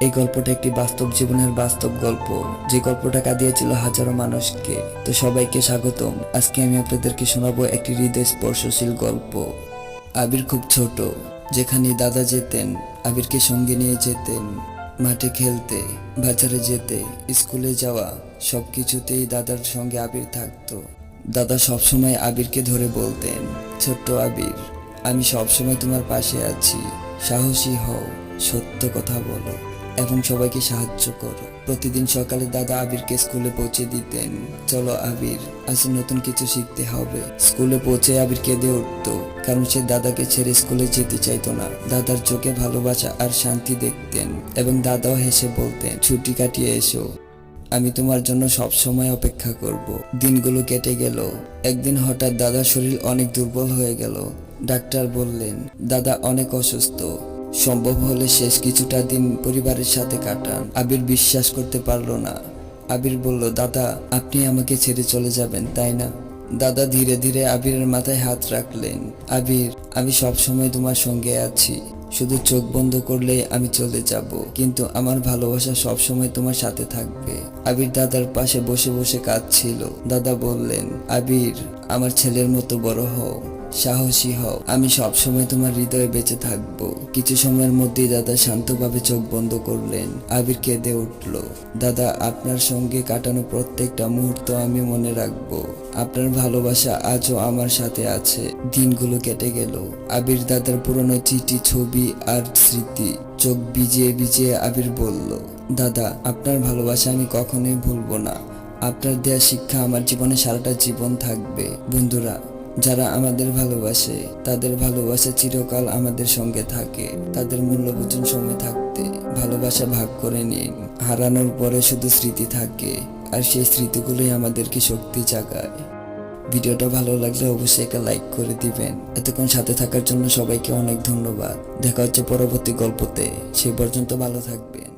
এই গল্পটা একটি বাস্তব জীবনের বাস্তব গল্প। যে গল্পটা কাঁদিয়েছিল হাজারো মানুষকে। তো সবাইকে স্বাগতম। আজকে আমি আপনাদেরকে শোনাবো একটি হৃদয় স্পর্শশীল গল্প। আবির খুব ছোট, যেখানে দাদা যেতেন, আবিরকে সঙ্গে নিয়ে যেতেন, মাঠে খেলতে, বাজারে যেতে, স্কুলে যাওয়া সব কিছুতেই দাদার সঙ্গে আবির থাকতো। দাদা সবসময় আবিরকে ধরে বলতেন, ছোট্ট আবির, আমি সবসময় তোমার পাশে আছি। সাহসী হও, সত্য কথা বলো এবং সবাইকে সাহায্য করো। প্রতিদিন সকালে দাদা আবিরকে স্কুলে পৌঁছে দিতেন। চলো আবির, আজ নতুন কিছু শিখতে হবে। স্কুলে পৌঁছে আবির কেঁদে উঠত, কারণ সে দাদাকে ছেড়ে স্কুলে যেতে চাইতো না। দাদার চোখে ভালোবাসা আর শান্তি দেখতেন এবং দাদাও হেসে বলতেন, ছুটি কাটিয়ে এসো। আমি তোমার জন্য সব সময় অপেক্ষা করব। দিনগুলো কেটে গেল। একদিন হঠাৎ দাদার শরীর অনেক দুর্বল হয়ে গেল। ডাক্তার বললেন, দাদা অনেক অসুস্থ। সম্ভব হলে শেষ কিছুটা দিন পরিবারের সাথে কাটান। আবির বিশ্বাস করতে পারল না। আবির বলল, দাদা, আপনি আমাকে ছেড়ে চলে যাবেন, তাই না? দাদা ধীরে ধীরে আবিরের মাথায় হাত রাখলেন। আবির, আমি সব সময় তোমার সঙ্গে আছি। শুধু চোখ বন্ধ করলেই আমি চলে যাব। কিন্তু আমার ভালোবাসা সব সময় তোমার সাথে থাকবে। আবির দাদার পাশে বসে বসে কাঁদছিল। দাদা বললেন, আবির, আমার ছেলের মতো বড় হও। সাহসী হও। আমি সব সময় তোমার হৃদয়ে বেঁচে থাকব। কিছু সময়ের মধ্যেই দাদা শান্তভাবে চোখ বন্ধ করলেন। আবির কেঁদে উঠল। দাদা, আপনার সঙ্গে কাটানো প্রত্যেকটা মুহূর্ত আমি মনে রাখব। আপনার ভালোবাসা আজও আমার সাথে আছে। দিনগুলো কেটে গেল। আবির দাদার পুরনো চিঠি, ছবি আর স্মৃতি চোখ ভিজিয়ে ভিজিয়ে আবির বলল, দাদা, আপনার ভালোবাসা আমি কখনোই ভুলবো না। আপনার দেয়া শিক্ষা আমার জীবনে সারাটা জীবন থাকবে। বন্ধুরা যারা আমাদের ভালোবাসে, তাদের ভালোবাসা চিরকাল আমাদের সঙ্গে থাকে। তাদের মূল্য সময় থাকতে ভালোবাসা ভাগ করে নিন। হারানোর পরে শুধু স্মৃতি থাকে, আর সেই স্মৃতিগুলোই আমাদেরকে শক্তি জাগায়। ভিডিওটা ভালো লাগলে অবশ্যই একটা লাইক করে দিবেন। এতক্ষণ সাথে থাকার জন্য সবাইকে অনেক ধন্যবাদ। দেখা হচ্ছে পরবর্তী গল্পতে। সে পর্যন্ত ভালো থাকবেন।